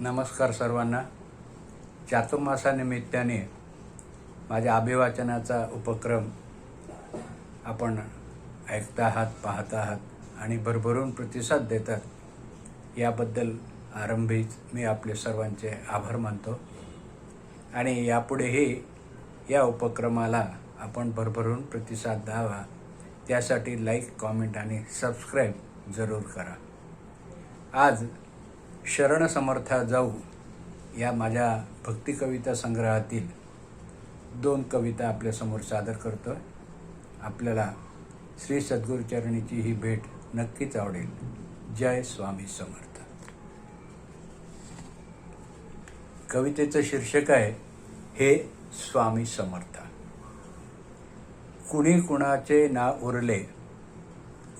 नमस्कार सर्वांना. चातुर्मासानिमित्ताने माझ्या अभिवाचनाचा उपक्रम आपण ऐकता आहात पाहत आहात आणि भरभरून प्रतिसाद देतात याबद्दल आरंभीच मी आपले सर्वांचे आभार मानतो. आणि यापुढेही या उपक्रमाला आपण भरभरून प्रतिसाद द्यावा. त्यासाठी लाईक कॉमेंट आणि सबस्क्राईब जरूर करा. आज शरण समर्था जाऊ या माझ्या भक्ती कविता संग्रहातील दोन कविता आपल्यासमोर सादर करतो आपल्याला श्री सद्गुरुचरणीची ही भेट नक्कीच आवडेल. जय स्वामी समर्थ. कवितेचं शीर्षक आहे हे स्वामी समर्थ. कुणी कुणाचे ना उरले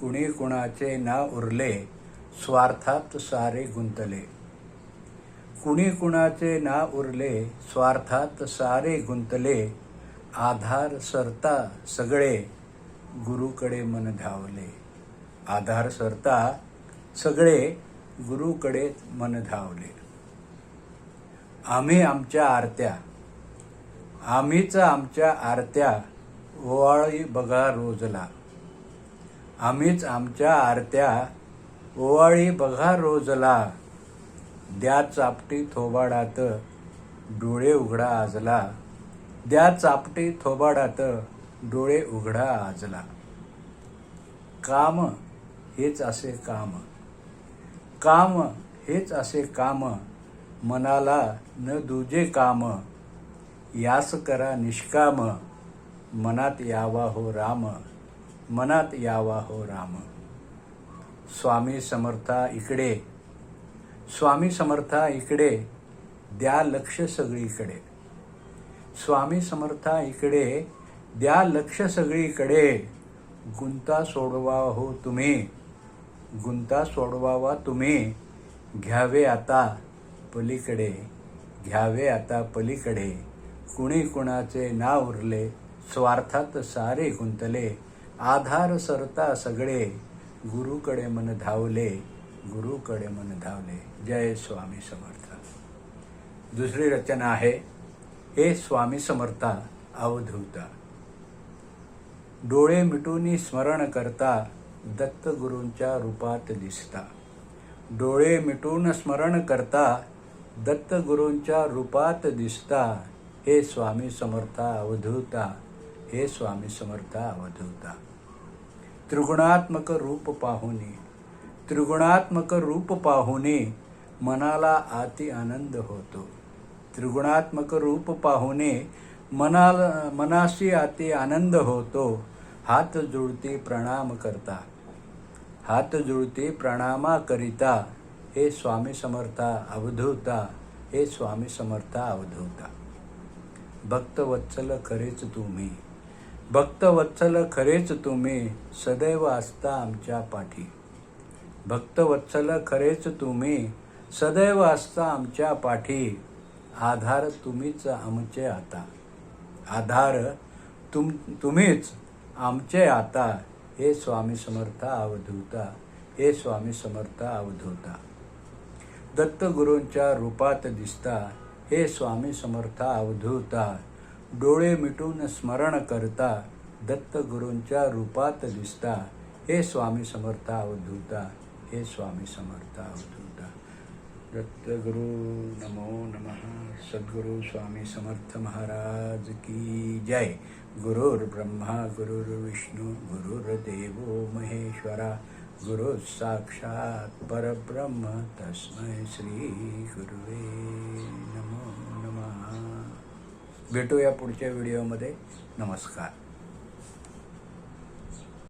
कुणी कुणाचे ना उरले स्वार्थात सारे गुंतले. कुणी कुणाचे ना उरले स्वार्थात सारे गुंतले. आधार सरता सगळे गुरुकडे मन धावले. आधार सरता सगळे गुरुकडे मन धावले. आम्ही आमच्या आरत्या. आम्हीच आमच्या आरत्या ओवाळी बघा रोजला. आम्हीच आमच्या आरत्या ओवाळी बघा रोजला. द्या चापटी थोबाडात डोळे उघडा आजला. द्या चापटी थोबाडात डोळे उघडा आजला. काम हेच असे काम. काम हेच असे काम. मनाला न दुजे काम. यास करा निष्काम. मनात यावा हो राम. मनात यावा हो राम. स्वामी समर्था इकडे. स्वामी समर्था इकडे द्या लक्ष सगळीकडे. स्वामी समर्था इकडे द्या लक्ष सगळीकडे. गुंता सोडवा हो तुम्ही. गुंता सोडवावा तुम्ही. घ्यावे आता पलीकडे. घ्यावे आता पलीकडे. कुणी कुणाचे ना उरले स्वार्थात सारे गुंतले. आधार सरता सगळे. गुरुकडे मन धावले गुरुकडे मन धावले. जय स्वामी समर्थ. दुसरी रचना आहे हे स्वामी समर्था अवधूता. डोळे मिटून स्मरण करता दत्तगुरूंच्या रूपात दिसता. डोळे मिटून स्मरण करता दत्तगुरूंच्या रूपात दिसता. हे स्वामी समर्था अवधूता. हे स्वामी समर्था अवधूता. त्रिगुणात्मक रूप पाहुणे. त्रिगुणात्मक रूप पाहुणे मनाला अति आनंद होतो. त्रिगुणात्मक रूप पाहुणे मनाला मनाशी अति आनंद होतो. हात जुळते प्रणाम करता. हात जुळते प्रणामाकरिता हे स्वामी समर्था अवधूता. हे स्वामी समर्था अवधूता. भक्तवत्सल खरेच तुम्ही. भक्तवत्सल खरेच तुम्ही सदैव असता आमच्या पाठी. भक्तवत्सल खरेच तुम्ही सदैव असता आमच्या पाठी. आधार तुम्हीच आमचे आता. आधार तुम तुम्हीच आमचे आता. हे स्वामी समर्थ अवधूता हे स्वामी समर्थ अवधूता. दत्तगुरूंच्या रूपात दिसता हे स्वामी समर्थ अवधूता. डोळे मिटून स्मरण करता दत्तगुरूंच्या रूपात दिसता. हे स्वामी समर्था अवधूता हे स्वामी समर्था अवधूता. दत्तगुरु नमो नमः. सद्गुरु स्वामी समर्थ महाराज की जय. गुरुर् ब्रह्मा गुरुर्विष्णू गुरुर्देवो महेश्वरा. गुरु साक्षात परब्रह्म. तस्मै श्री गुरुवे भेटूया पुढच्या व्हिडिओमध्ये. नमस्कार.